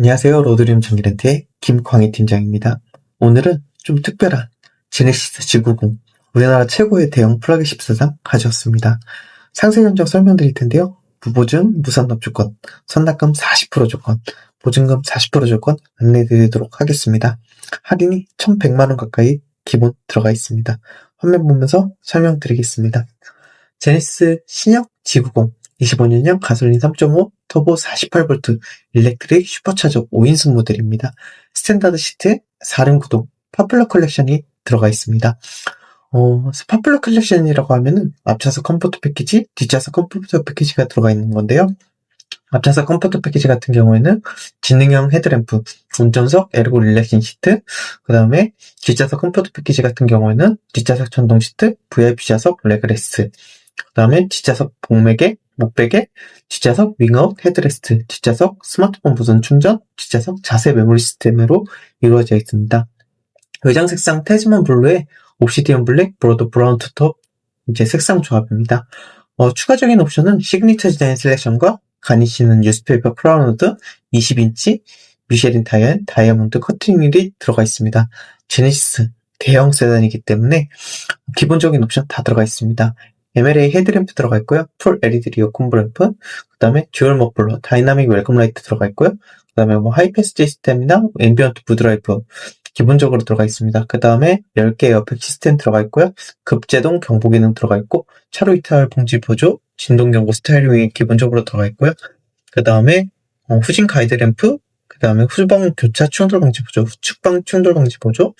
안녕하세요. 로드리움 전기렌트의 김광희 팀장입니다. 오늘은 좀 특별한 제네시스 G90 우리나라 최고의 대형 플러그십 사상 가져왔습니다. 상세 견적 설명드릴 텐데요. 무보증, 무선납 조건, 선납금 40% 조건, 보증금 40% 조건 안내드리도록 하겠습니다. 할인이 1100만원 가까이 기본 들어가 있습니다. 화면 보면서 설명드리겠습니다. 제네시스 신형 G90 25년형 가솔린 3.5 터보 48V 일렉트릭 슈퍼차저 5인승 모델입니다. 스탠다드 시트 4륜 구동 파플러 컬렉션이 들어가 있습니다. 어, 파플러 컬렉션이라고 하면은 앞차서 컴포트 패키지, 뒷차서 컴포트 패키지가 들어가 있는 건데요. 앞차서 컴포트 패키지 같은 경우에는 지능형 헤드램프, 운전석, 에르고 릴렉싱 시트, 그 다음에 뒷좌석 컴포트 패키지 같은 경우에는 뒷좌석 전동 시트, VIP 좌석 레그레스, 그 다음에 뒷좌석 복맥에 목베개, 뒷좌석 윙업 헤드레스트, 뒷좌석 스마트폰 무선 충전, 뒷좌석 자세 메모리 시스템으로 이루어져 있습니다. 외장 색상 테즈만 블루에 옵시디언 블랙, 브로드 브라운 투톱 이제 색상 조합입니다. 어, 추가적인 옵션은 시그니처 디자인 셀렉션과 가니시는 뉴스페이퍼 크라운드 20인치 미쉐린 타이어 다이아몬드 커팅휠이 들어가 있습니다. 제네시스 대형 세단이기 때문에 기본적인 옵션 다 들어가 있습니다. MLA 헤드램프 들어가 있고요. 풀 LED 리어 콤보 램프, 그 다음에 듀얼 머플러, 다이나믹 웰컴 라이트 들어가 있고요. 그 다음에 뭐 하이패스 시스템이나 앰비언트 부드라이브 기본적으로 들어가 있습니다. 그 다음에 10개 에어팩 시스템 들어가 있고요. 급제동 경보 기능 들어가 있고 차로 이탈 봉지 보조, 진동 경보 스타일링이 기본적으로 들어가 있고요. 그 다음에 어, 후진 가이드 램프, 그 다음에 후방 교차 충돌 방지 보조, 후측방 충돌 방지 보조,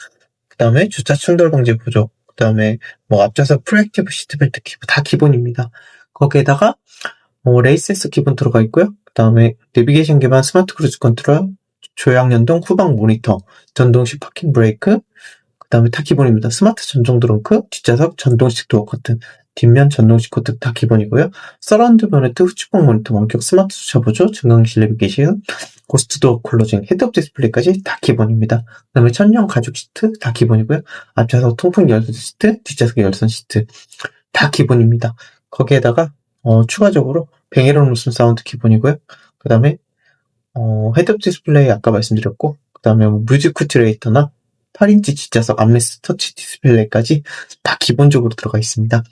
그 다음에 주차 충돌 방지 보조, 그 다음에 뭐 앞좌석 프로액티브 시트벨트 기본 다 기본입니다. 거기에다가 뭐 레이센스 기본 들어가 있고요. 그 다음에 내비게이션 기반 스마트 크루즈 컨트롤, 조향 연동 후방 모니터, 전동식 파킹 브레이크, 그 다음에 다 기본입니다. 스마트 전동 드렁크, 뒷좌석 전동식 도어 커튼, 뒷면 전동식 커튼 다 기본이고요. 서라운드 모니터, 후측방 모니터, 원격 스마트 주차 보조, 증강실 내비게이션, 고스트 도어 클로징, 헤드업 디스플레이까지 다 기본입니다. 그 다음에 천연 가죽 시트 다 기본이고요. 앞좌석 통풍 열선 시트, 뒷좌석 열선 시트 다 기본입니다. 거기에다가 어, 추가적으로 뱅에론 무슨 사운드 기본이고요. 그 다음에 어, 헤드업 디스플레이 아까 말씀드렸고 그 다음에 뭐 뮤직 쿠트레이터나 8인치 뒷좌석 암레스 터치 디스플레이까지 다 기본적으로 들어가 있습니다.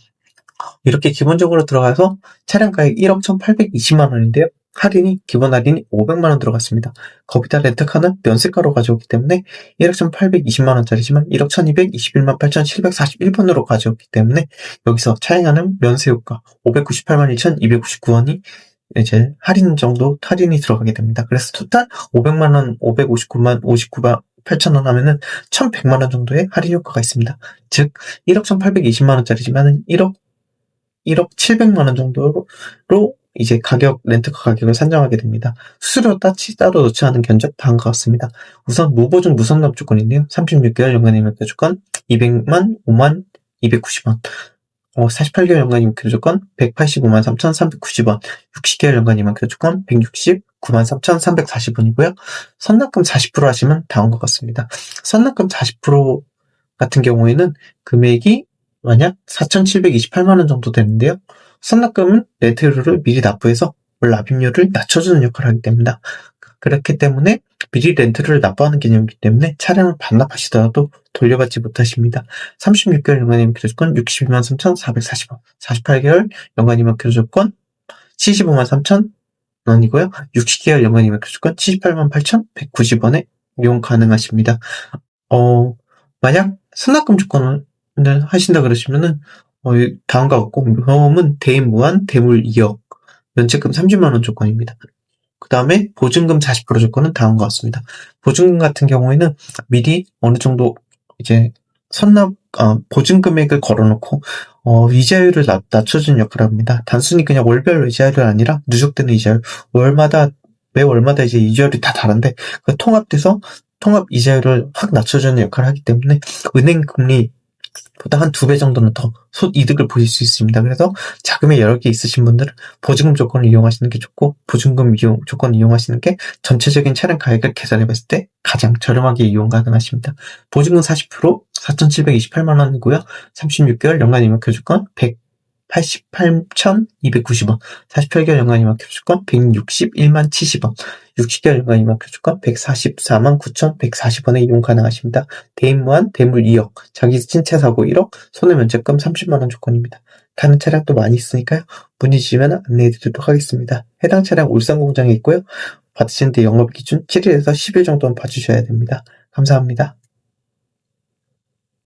이렇게 기본적으로 들어가서 차량 가격 1억 1,820만 원인데요. 할인이 기본 할인이 500만 원 들어갔습니다. 거기다 렌트카는 면세가로 가져오기 때문에 1억 1,820만 원짜리지만 1억 1,221만 8,741번으로 가져오기 때문에 여기서 차량하는 면세 효과 598만 1,299원이 이제 할인 정도 할인이 들어가게 됩니다. 그래서 토탈 500만 원, 559만 59만 8천 원 하면은 1,100만 원 정도의 할인 효과가 있습니다. 즉 1억 1,820만 원짜리지만은 1억 1억 700만 원 정도로 이제 가격, 렌트카 가격을 산정하게 됩니다. 수수료 따치 따로 넣지 않은 견적 다음과 같습니다. 우선 무보증 무선납 조건인데요. 36개월 연간 임액 조건 200만, 5만, 290원. 어, 48개월 연간 임액 조건 185만 3,390원. 60개월 연간 임액 조건 169만 3,340원이고요. 선납금 40% 하시면 다음과 같습니다. 선납금 40% 같은 경우에는 금액이 만약 4,728만 원 정도 되는데요. 선납금은 렌트료를 미리 납부해서 월 납입료를 낮춰주는 역할을 하기 때문이다. 그렇기 때문에 미리 렌트를 납부하는 개념이기 때문에 차량을 반납하시더라도 돌려받지 못하십니다. 36개월 연간이면 교조건 62만 3,440원, 48개월 연간이면 교조건 75만 3천 원이고요. 60개월 연간이면 교조건 78만 8,190원에 이용 가능하십니다. 어, 만약 선납금 조건을 하신다 그러시면은 어, 다음과 같고 경험은 대인 무한 대물 2억 면책금 30만 원 조건입니다. 그 다음에 보증금 40% 조건은 다음과 같습니다. 보증금 같은 경우에는 미리 어느 정도 이제 선납 어, 보증 금액을 걸어놓고 어, 이자율을 낮, 낮춰주는 역할을 합니다. 단순히 그냥 월별 이자율이 아니라 누적되는 이자율 월마다 매 월마다 이제 이자율이 다 다른데 그 통합돼서 통합 이자율을 확 낮춰주는 역할을 하기 때문에 은행 금리 보다 한 두 배 정도는 더 이득을 보실 수 있습니다. 그래서 자금이 여러 개 있으신 분들은 보증금 조건을 이용하시는 게 좋고 보증금 이용 조건을 이용하시는 게 전체적인 차량 가격을 계산해 봤을 때 가장 저렴하게 이용 가능하십니다. 보증금 40% 4,728만 원이고요. 36개월 연간 임액 교주권 88,290원, 48개월 연간 이마 교수권 161만 70원, 60개월 연간 이마 교수권 144만 9,140원에 이용 가능하십니다. 대인 무한, 대물 2억, 자기 신체 사고 1억, 손해면책금 30만원 조건입니다. 다른 차량도 많이 있으니까요. 문의 주시면 안내해 드리도록 하겠습니다. 해당 차량 울산 공장에 있고요. 받으시는 데 영업 기준 7일에서 10일 정도는 봐주셔야 됩니다. 감사합니다.